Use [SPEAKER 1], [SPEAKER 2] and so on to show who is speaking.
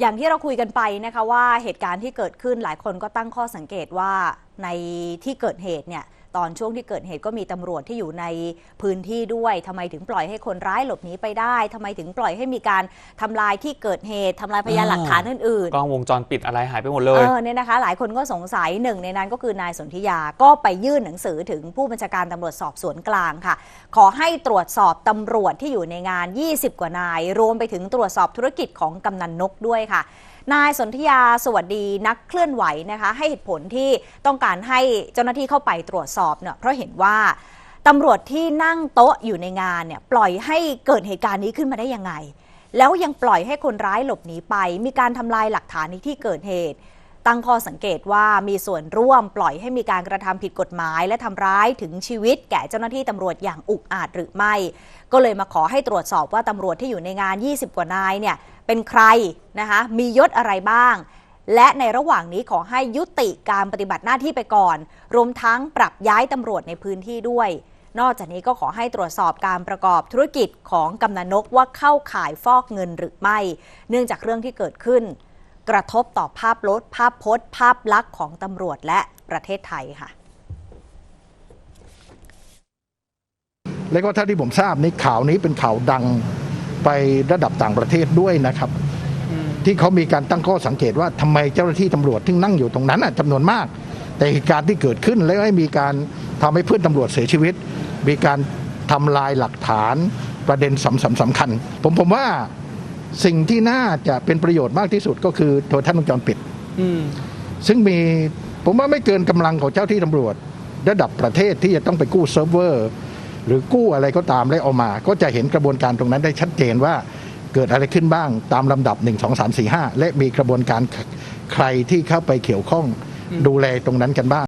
[SPEAKER 1] อย่างที่เราคุยกันไปนะคะว่าเหตุการณ์ที่เกิดขึ้นหลายคนก็ตั้งข้อสังเกตว่าในที่เกิดเหตุเนี่ย ตอนช่วงที่เกิดเหตุก็มีตำรวจที่อยู่ในพื้นที่ด้วยทำไมถึงปล่อยให้คนร้ายหลบหนีไปได้ทำไมถึงปล่อยให้มีการทำลายที่เกิดเหตุทำลายพยานหลักฐานอื่น
[SPEAKER 2] กล้องวงจรปิดอะไรหายไปหมดเล
[SPEAKER 1] เอยอเนี่ยนะคะ หลายคนก็สงสัยหนึ่งในนั้นก็คือนายสนธิยาก็ไปยื่นหนังสือถึงผู้บัญชาการตำรวจสอบสวนกลางค่ะ ขอให้ตรวจสอบตำรวจที่อยู่ในงาน 20 กว่านาย รวมไปถึงตรวจสอบธุรกิจของกำนันนกด้วยค่ะ นายสนธยาสวัสดีนักเคลื่อนไหวนะคะให้เหตุผลที่ต้องการให้เจ้าหน้าที่เข้าไปตรวจสอบเนี่ยเพราะเห็นว่าตำรวจที่นั่งโต๊ะอยู่ในงานเนี่ยปล่อยให้เกิดเหตุการณ์นี้ขึ้นมาได้ยังไง แล้วยังปล่อยให้คนร้ายหลบหนีไป มีการทำลายหลักฐานในที่เกิดเหตุ ตั้งข้อสังเกตว่ามีส่วนร่วมปล่อยให้มีการกระทำผิดกฎหมาย และทำร้ายถึงชีวิตแก่เจ้าหน้าที่ตำรวจอย่างอุกอาจหรือไม่ ก็เลยมาขอให้ตรวจสอบว่าตำรวจที่อยู่ในงาน 20 กว่านายเนี่ย เป็นใครนะคะมียศอะไรบ้าง และในระหว่างนี้ขอให้ยุติการปฏิบัติหน้าที่ไปก่อน รวมทั้งปรับย้ายตำรวจในพื้นที่ด้วย นอกจากนี้ก็ขอให้ตรวจสอบการประกอบธุรกิจของกำนันนกว่าเข้าข่ายฟอกเงินหรือไม่ เนื่องจากเรื่องที่เกิดขึ้น กระทบต่อภาพลดภาพพจน์ ภาพลักษณ์ของตำรวจและประเทศไทยค่ะ
[SPEAKER 3] แล้วก็เท่าที่ผมทราบนี่ข่าวนี้เป็นข่าวดัง ไประดับต่างประเทศด้วยนะครับ ที่เขามีการตั้งข้อสังเกตว่าทำไมเจ้าหน้าที่ตำรวจที่นั่งอยู่ตรงนั้นน่ะจำนวนมาก แต่เหตุการณ์ที่เกิดขึ้นแล้วให้มีการทำให้เพื่อนตำรวจเสียชีวิต มีการทำลายหลักฐานประเด็นสำสำสำคัญ ผมผมว่าสิ่งที่น่าจะเป็นประโยชน์มากที่สุดก็คือโทรทัศน์วงจรปิด
[SPEAKER 2] อืม
[SPEAKER 3] ซึ่งมีผมว่าไม่เกินกำลังของเจ้าที่ตำรวจ ระดับประเทศที่จะต้องไปกู้เซิร์ฟเวอร์ หรือกู้อะไรก็ตามแล้วเอามา ก็จะเห็นกระบวนการตรงนั้นได้ชัดเจนว่าเกิดอะไรขึ้นบ้างตามลำดับ 1 2 3 4 5 และมีกระบวนการใครที่เข้าไปเกี่ยวข้องดูแลตรงนั้นกันบ้าง